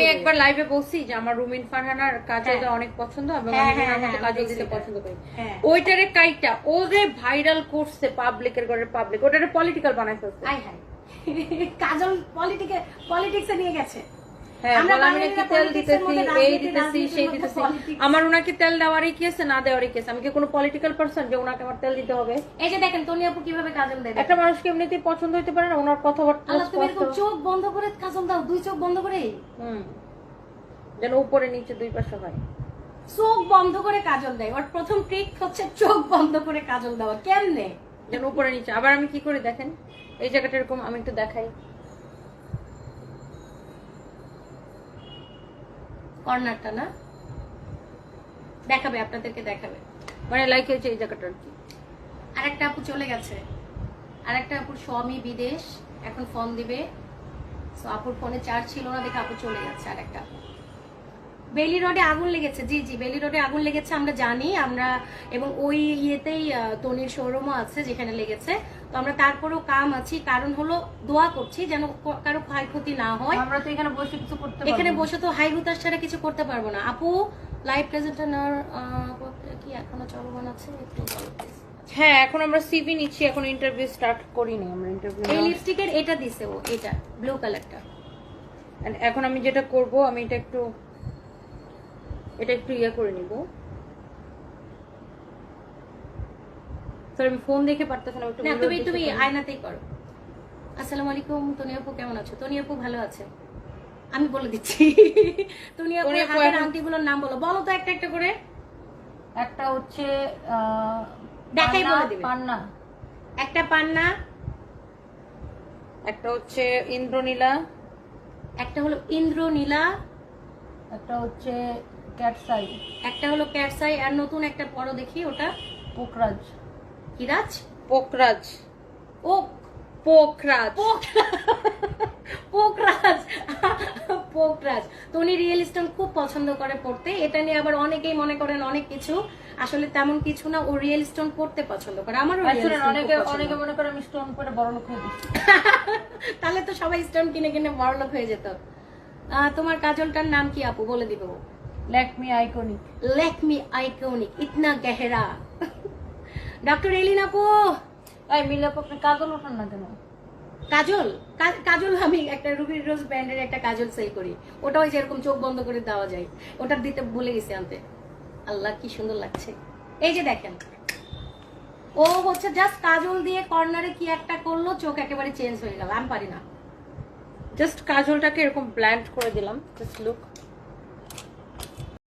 আমি। একবার লাইভে বলছি যে আমার রুমিন ফারহানার কাজলটা হ্যাঁ। অনেক পছন্দ এবং হ্যাঁ, আমি হ্যাঁ, কাজল দিতে পছন্দ করি। ওইটারে কাইটা ও যে ভাইরাল করছে পাবলিকের ঘরে পাবলিক ওটারে পলিটিক্যাল বানাই ফেলছে হাই কাজল পলিটিকে পলিটিক্সে নিয়ে গেছে আমরা বলে আমি ওনাকে তেল দেওয়ারই কি আছে না দেওয়ারই কি আছে আমি কি কোনো পলিটিক্যাল পার্সন যে ওনাকে আমার তেল দিতে হবে? এই যে দেখেন তনি আপু কীভাবে কাজল দেয় একটা মানুষকে এমনিতেই পছন্দ হইতে পারে না? ওনার কথাবার্তা আল্লাহ তুমি এরকম স্পষ্ট চোখ বন্ধ করে কাজল দাও দুই চোখ বন্ধ করে। হুম। যেন উপরে নিচে দুই পাশে হয়। চোখ বন্ধ করে কাজল দেয়। ওর প্রথম ট্রিক হচ্ছে চোখ বন্ধ করে কাজল দেওয়া। কেমনে? যেন উপরে নিচে। আবার আমি কি করি দেখেন? এই জায়গাটা এরকম আমি একটু দেখাই। কর্নারটা না? দেখাবে, আপনাদেরকে দেখাবে। মানে লাইক হয়েছে এই জায়গাটা আর কি। আরেকটা আপু চলে গেছে। আর আরেকটা আপুর স্বামী বিদেশ, এখন ফোন দিবে। সো আপুর ফোনে চার্জ ছিল না দেখে আপু চলে যাচ্ছে আরেকটা। আপু বেলি রোডে আগুন লেগেছে জি জি বেলি রোডে আগুন লেগেছে আমরা জানি আমরা এবং ওই ইয়েতেই তনির শোরুমও আছে যেখানে লেগেছে। তো আমরা তারপরেও কাম আছি কারণ হলো দোয়া করছি যেন কারও ক্ষয়ক্ষতি না হয়। আমরা তো এখানে বসে কিছু করতে এখানে বসে তো হাই হুতাশ ছাড়া কিছু করতে পারব না। আপু লাইভ প্রেজেন্টার কি এখনও চলমান আছে? একটু হ্যাঁ এখন আমরা সিভি নিচ্ছি এখন ইন্টারভিউ স্টার্ট করিনি আমরা ইন্টারভিউ এই লিপস্টিকের এটা দিছে ও এটা ব্লু কালারটা এখন আমি যেটা করব আমি এটা একটু এটা একটু ইয়ে করে নিব। আমি ফোন দেখে পারতেছি না একটু না তুমি তুমি আয়নাতেই করো। আসসালামু আলাইকুম তনি আপু কেমন আছো? তনি আপু ভালো আছে? আমি বলে দিচ্ছি। তনি আপু হাতের আংটিগুলোর নাম বলো। বলো তো একটা একটা করে। একটা হচ্ছে পান্না- বলে দিবে। পান্না। একটা পান্না। একটা হচ্ছে ইন্দ্রনীলা। একটা হলো ইন্দ্রনীলা। একটা হচ্ছে ক্যাটসাই একটা হলো ক্যাটসাই আর নতুন একটা পরো দেখি ওটা। পোকরাজ। কিরাজ পোকরাজ। ও পোকরাজ। পোকরাজ। পোকরাজ। তো উনি রিয়েল স্টোন খুব পছন্দ করে পড়তে। এটা নিয়ে আবার অনেকেই মনে করেন অনেক কিছু। আসলে তেমন কিছু না ও রিয়েল স্টোন পড়তে পছন্দ করে। আমারও অনেকে অনেকে মনে করে আমি স্টোন করে বড় লোক হয়ে তাহলে তো সবাই স্টোন কিনে কিনে বড়লোক হয়ে যেত। আহ, তোমার কাজলটার নাম কি আপু? বলে দিব। ল্যাকমি আইকনিক লেকমি আইকনিক ইতনা গেহরা ডক্টর এলিন আপু এই মিলাপ আপনি কাজল ওঠান না কেন? কাজল? কাজল আমি একটা রুবি রোজ ব্র্যান্ডের একটা কাজল সেল করি। ওটা ওই যেরকম চোখ বন্ধ করে দেওয়া যায়। ওটা দিতে ভুলে গেছি আনতে। আল্লাহ কি সুন্দর লাগছে। এই যে দেখেন। ও হচ্ছে জাস্ট কাজল দিয়ে কর্নারে কি একটা করল চোখ একেবারে চেঞ্জ হয়ে গেল। আমি পারি না। জাস্ট কাজলটাকে এরকম ব্ল্যান্ড করে দিলাম। Just look